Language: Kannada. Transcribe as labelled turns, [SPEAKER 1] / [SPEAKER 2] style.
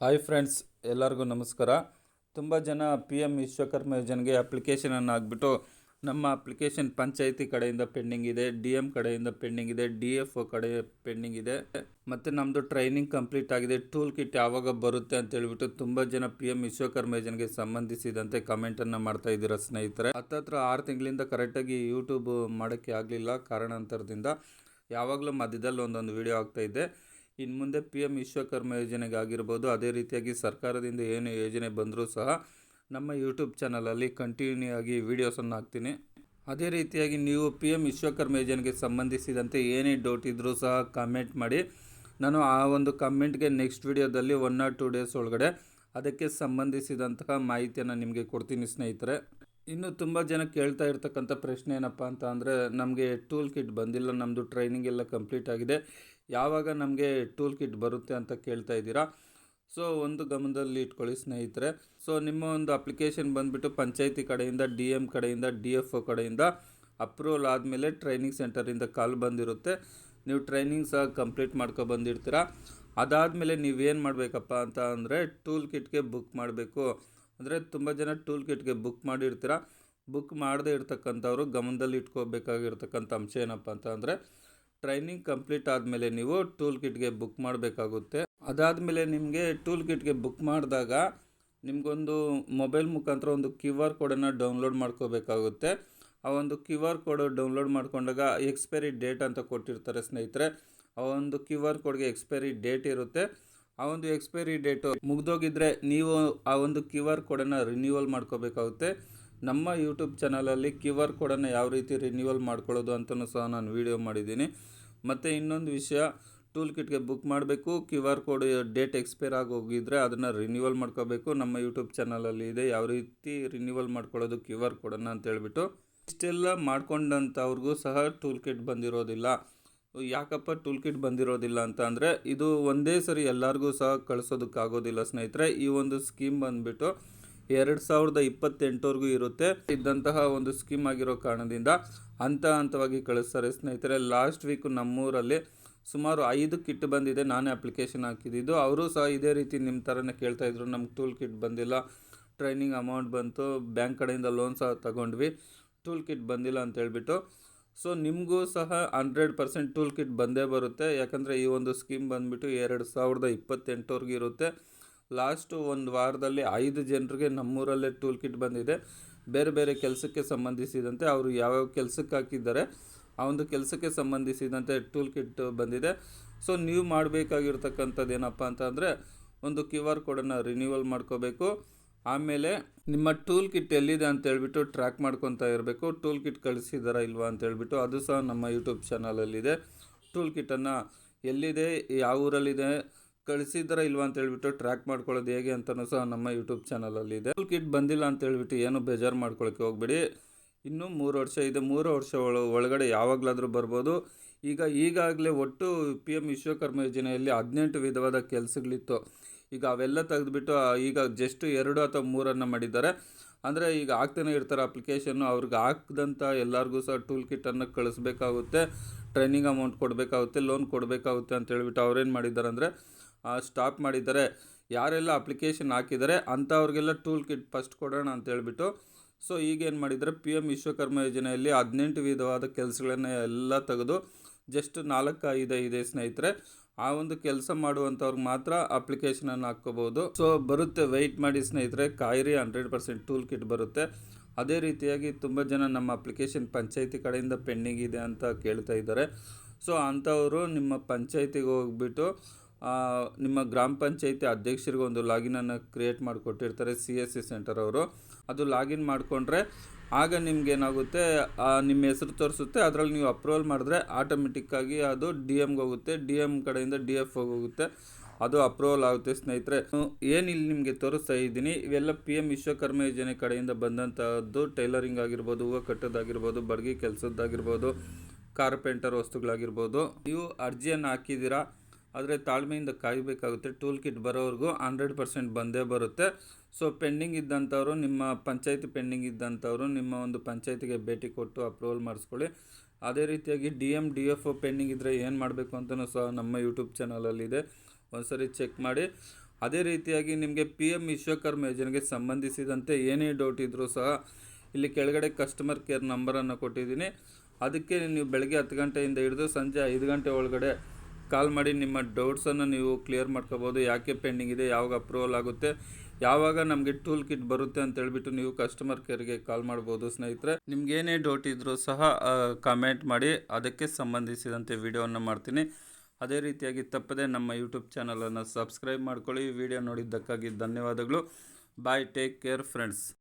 [SPEAKER 1] ಹಾಯ್ ಫ್ರೆಂಡ್ಸ್ ಎಲ್ಲರಿಗೂ ನಮಸ್ಕಾರ. ತುಂಬ ಜನ ಪಿ ಎಂ ವಿಶ್ವಕರ್ಮ ಯೋಜನೆಗೆ ಅಪ್ಲಿಕೇಶನನ್ನು ಹಾಕ್ಬಿಟ್ಟು ನಮ್ಮ ಅಪ್ಲಿಕೇಶನ್ ಪಂಚಾಯಿತಿ ಕಡೆಯಿಂದ ಪೆಂಡಿಂಗ್ ಇದೆ ಡಿ ಎಂ ಕಡೆಯಿಂದ ಪೆಂಡಿಂಗ್ ಇದೆ ಡಿ ಎಫ್ ಒ ಕಡೆ ಪೆಂಡಿಂಗ್ ಇದೆ. ಮತ್ತು ನಮ್ಮದು ಟ್ರೈನಿಂಗ್ ಕಂಪ್ಲೀಟ್ ಆಗಿದೆ. ಟೂಲ್ ಕಿಟ್ ಯಾವಾಗ ಬರುತ್ತೆ ಅಂತ ಹೇಳ್ಬಿಟ್ಟು ತುಂಬ ಜನ ಪಿ ಎಂ ವಿಶ್ವಕರ್ಮ ಯೋಜನೆಗೆ ಸಂಬಂಧಿಸಿದಂತೆ ಕಮೆಂಟನ್ನು ಮಾಡ್ತಾ ಇದ್ದೀರಾ ಸ್ನೇಹಿತರೆ. ಹತ್ತತ್ರ ಆರು ತಿಂಗಳಿಂದ ಕರೆಕ್ಟಾಗಿ ಯೂಟ್ಯೂಬ್ ಮಾಡೋಕ್ಕೆ ಆಗಲಿಲ್ಲ. ಕಾರಣಾಂತರದಿಂದ ಯಾವಾಗಲೂ ಮಧ್ಯದಲ್ಲಿ ಒಂದೊಂದು ವೀಡಿಯೋ ಆಗ್ತಾ ಇದೆ. ಇನ್ನು ಮುಂದೆ ಪಿ ಎಂ ವಿಶ್ವಕರ್ಮ ಯೋಜನೆಗೆ ಆಗಿರ್ಬೋದು ಅದೇ ರೀತಿಯಾಗಿ ಸರ್ಕಾರದಿಂದ ಏನು ಯೋಜನೆ ಬಂದರೂ ಸಹ ನಮ್ಮ ಯೂಟ್ಯೂಬ್ ಚಾನಲಲ್ಲಿ ಕಂಟಿನ್ಯೂ ಆಗಿ ವೀಡಿಯೋಸನ್ನು ಹಾಕ್ತೀನಿ. ಅದೇ ರೀತಿಯಾಗಿ ನೀವು ಪಿ ಎಂ ವಿಶ್ವಕರ್ಮ ಯೋಜನೆಗೆ ಸಂಬಂಧಿಸಿದಂತೆ ಏನೇ ಡೌಟ್ ಇದ್ದರೂ ಸಹ ಕಮೆಂಟ್ ಮಾಡಿ. ನಾನು ಆ ಒಂದು ಕಮೆಂಟ್ಗೆ ನೆಕ್ಸ್ಟ್ ವಿಡಿಯೋದಲ್ಲಿ ಒನ್ ಆರ್ ಟೂ ಡೇಸ್ ಒಳಗಡೆ ಅದಕ್ಕೆ ಸಂಬಂಧಿಸಿದಂತಹ ಮಾಹಿತಿಯನ್ನು ನಿಮಗೆ ಕೊಡ್ತೀನಿ ಸ್ನೇಹಿತರೆ. ಇನ್ನು ತುಂಬ ಜನ ಕೇಳ್ತಾ ಇರ್ತಕ್ಕಂಥ ಪ್ರಶ್ನೆ ಏನಪ್ಪ ಅಂತ ಅಂದರೆ, ನಮಗೆ ಟೂಲ್ ಕಿಟ್ ಬಂದಿಲ್ಲ ನಮ್ಮದು ಟ್ರೈನಿಂಗ್ ಎಲ್ಲ ಕಂಪ್ಲೀಟ್ ಆಗಿದೆ. ಯಾವಾಗ ನಮಗೆ ಟೂಲ್ ಕಿಟ್ ಬರುತ್ತೆ ಅಂತ ಕೇಳ್ತಾ ಇದ್ದೀರಾ? ಸೊ ಒಂದು ಗಮನದಲ್ಲಿ ಇಟ್ಕೊಳ್ಳಿ ಸ್ನೇಹಿತರೆ. ಸೊ ನಿಮ್ಮ ಒಂದು ಅಪ್ಲಿಕೇಶನ್ ಬಂದುಬಿಟ್ಟು ಪಂಚಾಯಿತಿ ಕಡೆಯಿಂದ ಡಿ ಎಂ ಕಡೆಯಿಂದ ಡಿ ಎಫ್ ಒ ಕಡೆಯಿಂದ ಅಪ್ರೂವಲ್ ಆದಮೇಲೆ ಟ್ರೈನಿಂಗ್ ಸೆಂಟರಿಂದ ಕಾಲ್ ಬಂದಿರುತ್ತೆ. ನೀವು ಟ್ರೈನಿಂಗ್ ಸಹ ಕಂಪ್ಲೀಟ್ ಮಾಡ್ಕೊ ಬಂದಿರ್ತೀರ. ಅದಾದಮೇಲೆ ನೀವೇನು ಮಾಡಬೇಕಪ್ಪ ಅಂತ ಅಂದರೆ ಟೂಲ್ ಕಿಟ್ಗೆ ಬುಕ್ ಮಾಡಬೇಕು. ಅಂದರೆ ತುಂಬ ಜನ ಟೂಲ್ ಕಿಟ್ಗೆ ಬುಕ್ ಮಾಡಿರ್ತೀರ. ಬುಕ್ ಮಾಡದೇ ಇರ್ತಕ್ಕಂಥವ್ರು ಗಮನದಲ್ಲಿ ಇಟ್ಕೋಬೇಕಾಗಿರ್ತಕ್ಕಂಥ ಅಂಶ ಏನಪ್ಪ ಅಂತ ಅಂದರೆ, ಟ್ರೈನಿಂಗ್ ಕಂಪ್ಲೀಟ್ ಆದಮೇಲೆ ನೀವು ಟೂಲ್ ಕಿಟ್ಗೆ ಬುಕ್ ಮಾಡಬೇಕಾಗುತ್ತೆ. ಅದಾದಮೇಲೆ ನಿಮಗೆ ಟೂಲ್ ಕಿಟ್ಗೆ ಬುಕ್ ಮಾಡಿದಾಗ ನಿಮಗೊಂದು ಮೊಬೈಲ್ ಮುಖಾಂತರ ಒಂದು ಕ್ಯೂ ಆರ್ ಕೋಡನ್ನು ಡೌನ್ಲೋಡ್ ಮಾಡ್ಕೋಬೇಕಾಗುತ್ತೆ. ಆ ಒಂದು ಕ್ಯೂ ಆರ್ ಕೋಡ್ ಡೌನ್ಲೋಡ್ ಮಾಡ್ಕೊಂಡಾಗ ಎಕ್ಸ್ಪೈರಿ ಡೇಟ್ ಅಂತ ಕೊಟ್ಟಿರ್ತಾರೆ ಸ್ನೇಹಿತರೆ. ಆ ಒಂದು ಕ್ಯೂ ಆರ್ ಕೋಡ್ಗೆ ಎಕ್ಸ್ಪೈರಿ ಡೇಟ್ ಇರುತ್ತೆ. ಆ ಒಂದು ಎಕ್ಸ್ಪೈರಿ ಡೇಟು ಮುಗ್ದೋಗಿದ್ರೆ ನೀವು ಆ ಒಂದು ಕ್ಯೂ ಆರ್ ಕೋಡನ್ನು ರಿನ್ಯೂವಲ್ ಮಾಡ್ಕೋಬೇಕಾಗುತ್ತೆ. ನಮ್ಮ ಯೂಟ್ಯೂಬ್ ಚಾನಲಲ್ಲಿ ಕ್ಯೂ ಆರ್ ಕೋಡನ್ನು ಯಾವ ರೀತಿ ರಿನ್ಯೂವಲ್ ಮಾಡ್ಕೊಳ್ಳೋದು ಅಂತಲೂ ಸಹ ನಾನು ವೀಡಿಯೋ ಮಾಡಿದ್ದೀನಿ. ಮತ್ತು ಇನ್ನೊಂದು ವಿಷಯ ಟೂಲ್ ಕಿಟ್ಗೆ ಬುಕ್ ಮಾಡಬೇಕು Q R code date expire ಆಗಿ ಹೋಗಿದ್ರೆ ಅದನ್ನು ರಿನ್ಯೂವಲ್ ಮಾಡ್ಕೋಬೇಕು. ನಮ್ಮ ಯೂಟ್ಯೂಬ್ ಚಾನಲಲ್ಲಿ ಇದೆ, ಯಾವ ರೀತಿ ರಿನ್ಯೂವಲ್ ಮಾಡ್ಕೊಳ್ಳೋದು ಕ್ಯೂ ಆರ್ ಕೋಡನ್ನು ಅಂತ ಹೇಳ್ಬಿಟ್ಟು. ಇಷ್ಟೆಲ್ಲ ಮಾಡ್ಕೊಂಡಂಥವ್ರಿಗೂ ಸಹ ಟೂಲ್ ಕಿಟ್ ಬಂದಿರೋದಿಲ್ಲ. ಯಾಕಪ್ಪ ಟೂಲ್ ಕಿಟ್ ಬಂದಿರೋದಿಲ್ಲ ಅಂತ ಅಂದರೆ ಇದು ಒಂದೇ ಸರಿ ಎಲ್ಲರಿಗೂ ಸಹ ಕಳಿಸೋದಕ್ಕಾಗೋದಿಲ್ಲ ಸ್ನೇಹಿತರೆ. ಈ ಒಂದು ಸ್ಕೀಮ್ ಬಂದುಬಿಟ್ಟು ಎರಡು ಸಾವಿರದ ಇಪ್ಪತ್ತೆಂಟವರೆಗೂ ಇರುತ್ತೆ. ಇದ್ದಂತಹ ಒಂದು ಸ್ಕೀಮ್ ಆಗಿರೋ ಕಾರಣದಿಂದ ಹಂತ ಹಂತವಾಗಿ ಕಳಿಸ್ತಾರೆ. ಸ್ನೇಹಿತರೆ ಲಾಸ್ಟ್ ವೀಕ್ ನಮ್ಮೂರಲ್ಲಿ ಸುಮಾರು ಐದು ಕಿಟ್ ಬಂದಿದೆ. ನಾನೇ ಅಪ್ಲಿಕೇಶನ್ ಹಾಕಿದ್ದು. ಅವರು ಸಹ ಇದೇ ರೀತಿ ನಿಮ್ಮ ಥರನೇ ಕೇಳ್ತಾಯಿದ್ರು ನಮ್ಗೆ ಟೂಲ್ ಕಿಟ್ ಬಂದಿಲ್ಲ. ಟ್ರೈನಿಂಗ್ ಅಮೌಂಟ್ ಬಂತು. ಬ್ಯಾಂಕ್ ಕಡೆಯಿಂದ ಲೋನ್ ಸಹ ತಗೊಂಡ್ವಿ. ಟೂಲ್ ಕಿಟ್ ಬಂದಿಲ್ಲ ಅಂತ ಹೇಳ್ಬಿಟ್ಟು ಸೊ ನಿಮಗೂ ಸಹ ಹಂಡ್ರೆಡ್ ಪರ್ಸೆಂಟ್ ಟೂಲ್ ಕಿಟ್ ಬಂದೇ ಬರುತ್ತೆ. ಯಾಕಂದರೆ ಈ ಒಂದು ಸ್ಕೀಮ್ ಬಂದುಬಿಟ್ಟು ಎರಡು ಸಾವಿರದ ಇಪ್ಪತ್ತೆಂಟವ್ರಿಗೆ ಇರುತ್ತೆ. ಲಾಸ್ಟು ಒಂದು ವಾರದಲ್ಲಿ ಐದು ಜನರಿಗೆ ನಮ್ಮೂರಲ್ಲೇ ಟೂಲ್ ಕಿಟ್ ಬಂದಿದೆ. ಬೇರೆ ಬೇರೆ ಕೆಲಸಕ್ಕೆ ಸಂಬಂಧಿಸಿದಂತೆ ಅವರು ಯಾವ್ಯಾವ ಕೆಲಸಕ್ಕೆ ಹಾಕಿದ್ದಾರೆ, ಆ ಒಂದು ಕೆಲಸಕ್ಕೆ ಸಂಬಂಧಿಸಿದಂತೆ ಟೂಲ್ ಕಿಟ್ ಬಂದಿದೆ. ಸೊ ನೀವು ಮಾಡಬೇಕಾಗಿರ್ತಕ್ಕಂಥದ್ದು ಏನಪ್ಪ ಅಂತಂದರೆ ಒಂದು ಕ್ಯೂ ಆರ್ ಕೋಡನ್ನು ರಿನ್ಯೂವಲ್ ಮಾಡ್ಕೋಬೇಕು. ಆಮೇಲೆ ನಿಮ್ಮ ಟೂಲ್ ಕಿಟ್ ಎಲ್ಲಿದೆ ಅಂತ ಹೇಳ್ಬಿಟ್ಟು ಟ್ರ್ಯಾಕ್ ಮಾಡ್ಕೊತಾ ಇರಬೇಕು. ಟೂಲ್ ಕಿಟ್ ಕಳಿಸಿದಾರಾ ಇಲ್ವಾ ಅಂತ ಹೇಳ್ಬಿಟ್ಟು ಅದು ಸಹ ನಮ್ಮ ಯೂಟ್ಯೂಬ್ ಚಾನಲಲ್ಲಿದೆ. ಟೂಲ್ ಕಿಟ್ಟನ್ನು ಎಲ್ಲಿದೆ, ಯಾವ ಊರಲ್ಲಿದೆ, ಕಳಿಸಿದಾರ ಇಲ್ವಾ ಅಂತ ಹೇಳ್ಬಿಟ್ಟು ಟ್ರ್ಯಾಕ್ ಮಾಡ್ಕೊಳ್ಳೋದು ಹೇಗೆ ಅಂತಲೂ ಸಹ ನಮ್ಮ ಯೂಟ್ಯೂಬ್ ಚಾನಲಲ್ಲಿ ಇದೆ ಟೂಲ್ ಕಿಟ್ ಬಂದಿಲ್ಲ ಅಂತ ಹೇಳ್ಬಿಟ್ಟು ಏನು ಬೇಜಾರು ಮಾಡ್ಕೊಳ್ಳೋಕ್ಕೆ ಹೋಗ್ಬೇಡಿ. ಇನ್ನೂ ಮೂರು ವರ್ಷ ಇದೆ. ಮೂರು ವರ್ಷ ಒಳ, ಒಳಗಡೆ ಯಾವಾಗಲಾದರೂ ಬರ್ಬೋದು. ಈಗ ಈಗಾಗಲೇ ಒಟ್ಟು ಪಿ ಎಂ ವಿಶ್ವಕರ್ಮ ಯೋಜನೆಯಲ್ಲಿ ಹದಿನೆಂಟು ವಿಧವಾದ ಕೆಲಸಗಳಿತ್ತು. ಈಗ ಅವೆಲ್ಲ ತೆಗೆದುಬಿಟ್ಟು ಈಗ ಜಸ್ಟ್ ಎರಡು ಅಥವಾ ಮೂರನ್ನು ಮಾಡಿದ್ದಾರೆ. ಅಂದರೆ ಈಗ ಆಗ್ತಾನೆ ಇರ್ತಾರೆ ಅಪ್ಲಿಕೇಶನ್ನು ಅವ್ರಿಗೆ ಹಾಕ್ದಂಥ ಎಲ್ಲರಿಗೂ ಸಹ ಟೂಲ್ ಕಿಟ್ಟನ್ನು ಕಳಿಸ್ಬೇಕಾಗುತ್ತೆ ಟ್ರೈನಿಂಗ್ ಅಮೌಂಟ್ ಕೊಡಬೇಕಾಗುತ್ತೆ ಲೋನ್ ಕೊಡಬೇಕಾಗುತ್ತೆ ಅಂತ ಹೇಳ್ಬಿಟ್ಟು ಅವ್ರೇನು ಮಾಡಿದ್ದಾರೆ ಅಂದರೆ ಸ್ಟಾಪ್ ಮಾಡಿದ್ದಾರೆ. ಯಾರೆಲ್ಲ ಅಪ್ಲಿಕೇಶನ್ ಹಾಕಿದ್ದಾರೆ ಅಂಥವ್ರಿಗೆಲ್ಲ ಟೂಲ್ ಕಿಟ್ ಫಸ್ಟ್ ಕೊಡೋಣ ಅಂತ ಹೇಳ್ಬಿಟ್ಟು ಸೊ ಈಗೇನು ಮಾಡಿದರೆ ಪಿ ಎಂ ವಿಶ್ವಕರ್ಮ ಯೋಜನೆಯಲ್ಲಿ ಹದಿನೆಂಟು ವಿಧವಾದ ಕೆಲಸಗಳನ್ನ ಎಲ್ಲ ತೆಗೆದು ಜಸ್ಟ್ ನಾಲ್ಕು ಐದು ಇದೆ ಸ್ನೇಹಿತರೆ. ಆ ಒಂದು ಕೆಲಸ ಮಾಡುವಂಥವ್ರಿಗೆ ಮಾತ್ರ ಅಪ್ಲಿಕೇಶನನ್ನು ಹಾಕ್ಕೋಬೋದು. ಸೊ ಬರುತ್ತೆ ವೆಯ್ಟ್ ಮಾಡಿ ಸ್ನೇಹಿತರೆ. ಕಾಯಿರಿ ಹಂಡ್ರೆಡ್ ಪರ್ಸೆಂಟ್ ಟೂಲ್ ಕಿಟ್ ಬರುತ್ತೆ. ಅದೇ ರೀತಿಯಾಗಿ ತುಂಬ ಜನ ನಮ್ಮ ಅಪ್ಲಿಕೇಶನ್ ಪಂಚಾಯಿತಿ ಕಡೆಯಿಂದ ಪೆಂಡಿಂಗ್ ಇದೆ ಅಂತ ಕೇಳ್ತಾ ಇದ್ದಾರೆ. ಸೊ ಅಂಥವರು ನಿಮ್ಮ ಪಂಚಾಯತಿಗೆ ಹೋಗ್ಬಿಟ್ಟು ನಿಮ್ಮ ಗ್ರಾಮ ಪಂಚಾಯಿತಿ ಅಧ್ಯಕ್ಷರಿಗೆ ಒಂದು ಲಾಗಿನನ್ನು ಕ್ರಿಯೇಟ್ ಮಾಡಿಕೊಟ್ಟಿರ್ತಾರೆ ಸಿ ಎಸ್ ಸಿ ಸೆಂಟರ್ ಅವರು. ಅದು ಲಾಗಿನ್ ಮಾಡಿಕೊಂಡ್ರೆ ಆಗ ನಿಮ್ಗೆ ಏನಾಗುತ್ತೆ ನಿಮ್ಮ ಹೆಸರು ತೋರಿಸುತ್ತೆ, ಅದರಲ್ಲಿ ನೀವು ಅಪ್ರೂವಲ್ ಮಾಡಿದ್ರೆ ಆಟೋಮೆಟಿಕ್ಕಾಗಿ ಅದು ಡಿ ಎಮ್ಗೆ ಹೋಗುತ್ತೆ ಡಿ ಎಂ ಕಡೆಯಿಂದ ಡಿ ಎಫ್ ಹೋಗುತ್ತೆ, ಅದು ಅಪ್ರೂವಲ್ ಆಗುತ್ತೆ ಸ್ನೇಹಿತರೆ. ಏನು ಇಲ್ಲಿ ನಿಮಗೆ ತೋರಿಸ್ತಾ ಇದ್ದೀನಿ, ಇವೆಲ್ಲ ಪಿ ಎಂ ವಿಶ್ವಕರ್ಮ ಯೋಜನೆ ಕಡೆಯಿಂದ ಬಂದಂಥದ್ದು ಟೈಲರಿಂಗ್ ಆಗಿರ್ಬೋದು, ಹೂವು ಕಟ್ಟೋದಾಗಿರ್ಬೋದು, ಬಡ್ಗಿ ಕೆಲಸದ್ದಾಗಿರ್ಬೋದು, ಕಾರ್ಪೆಂಟರ್ ವಸ್ತುಗಳಾಗಿರ್ಬೋದು, ನೀವು ಅರ್ಜಿಯನ್ನು ಹಾಕಿದ್ದೀರಾ ಆದರೆ ತಾಳ್ಮೆಯಿಂದ ಕಾಯಬೇಕಾಗುತ್ತೆ. ಟೂಲ್ ಕಿಟ್ ಬರೋವರೆಗೂ ಹಂಡ್ರೆಡ್ ಪರ್ಸೆಂಟ್ ಬಂದೇ ಬರುತ್ತೆ. ಸೊ ಪೆಂಡಿಂಗ್ ಇದ್ದಂಥವ್ರು, ನಿಮ್ಮ ಪಂಚಾಯತಿ ಪೆಂಡಿಂಗ್ ಇದ್ದಂಥವ್ರು, ನಿಮ್ಮ ಒಂದು ಪಂಚಾಯತಿಗೆ ಭೇಟಿ ಕೊಟ್ಟು ಅಪ್ರೂವಲ್ ಮಾಡಿಸ್ಕೊಳ್ಳಿ. ಅದೇ ರೀತಿಯಾಗಿ D M D F pending ಇದ್ದರೆ ಏನು ಮಾಡಬೇಕು ಅಂತಲೂ ಸಹ ನಮ್ಮ ಯೂಟ್ಯೂಬ್ ಚಾನಲಲ್ಲಿದೆ ಒಂದ್ಸರಿ ಚೆಕ್ ಮಾಡಿ. ಅದೇ ರೀತಿಯಾಗಿ ನಿಮಗೆ ಪಿ ಎಂ ವಿಶ್ವಕರ್ಮ ಯೋಜನೆಗೆ ಸಂಬಂಧಿಸಿದಂತೆ ಏನೇ ಡೌಟ್ ಇದ್ದರೂ ಸಹ ಇಲ್ಲಿ ಕೆಳಗಡೆ ಕಸ್ಟಮರ್ ಕೇರ್ ನಂಬರನ್ನು ಕೊಟ್ಟಿದ್ದೀನಿ. ಅದಕ್ಕೆ ನೀವು ಬೆಳಗ್ಗೆ ಹತ್ತು ಗಂಟೆಯಿಂದ ಹಿಡಿದು ಸಂಜೆ ಐದು ಗಂಟೆ ಒಳಗಡೆ ಕಾಲ್ ಮಾಡಿ ನಿಮ್ಮ ಡೌಟ್ಸನ್ನು ನೀವು ಕ್ಲಿಯರ್ ಮಾಡ್ಕೋಬೋದು. ಯಾಕೆ ಪೆಂಡಿಂಗ್ ಇದೆ? ಯಾವಾಗ ಅಪ್ರೂವಲ್ ಆಗುತ್ತೆ? ಯಾವಾಗ ನಮಗೆ ಟೂಲ್ ಕಿಟ್ ಬರುತ್ತೆ ಅಂತ ಹೇಳ್ಬಿಟ್ಟು ನೀವು ಕಸ್ಟಮರ್ ಕೇರ್ಗೆ ಕಾಲ್ ಮಾಡ್ಬೋದು ಸ್ನೇಹಿತರೆ. ನಿಮ್ಗೆ ಏನೇ ಡೌಟ್ ಇದ್ದರೂ ಸಹ ಕಾಮೆಂಟ್ ಮಾಡಿ. ಅದಕ್ಕೆ ಸಂಬಂಧಿಸಿದಂತೆ ವಿಡಿಯೋವನ್ನು ಮಾಡ್ತೀನಿ. ಅದೇ ರೀತಿಯಾಗಿ ತಪ್ಪದೆ ನಮ್ಮ ಯೂಟ್ಯೂಬ್ ಚಾನಲನ್ನು ಸಬ್ಸ್ಕ್ರೈಬ್ ಮಾಡ್ಕೊಳ್ಳಿ. ವಿಡಿಯೋ ನೋಡಿದ್ದಕ್ಕಾಗಿ ಧನ್ಯವಾದಗಳು. Bye take care friends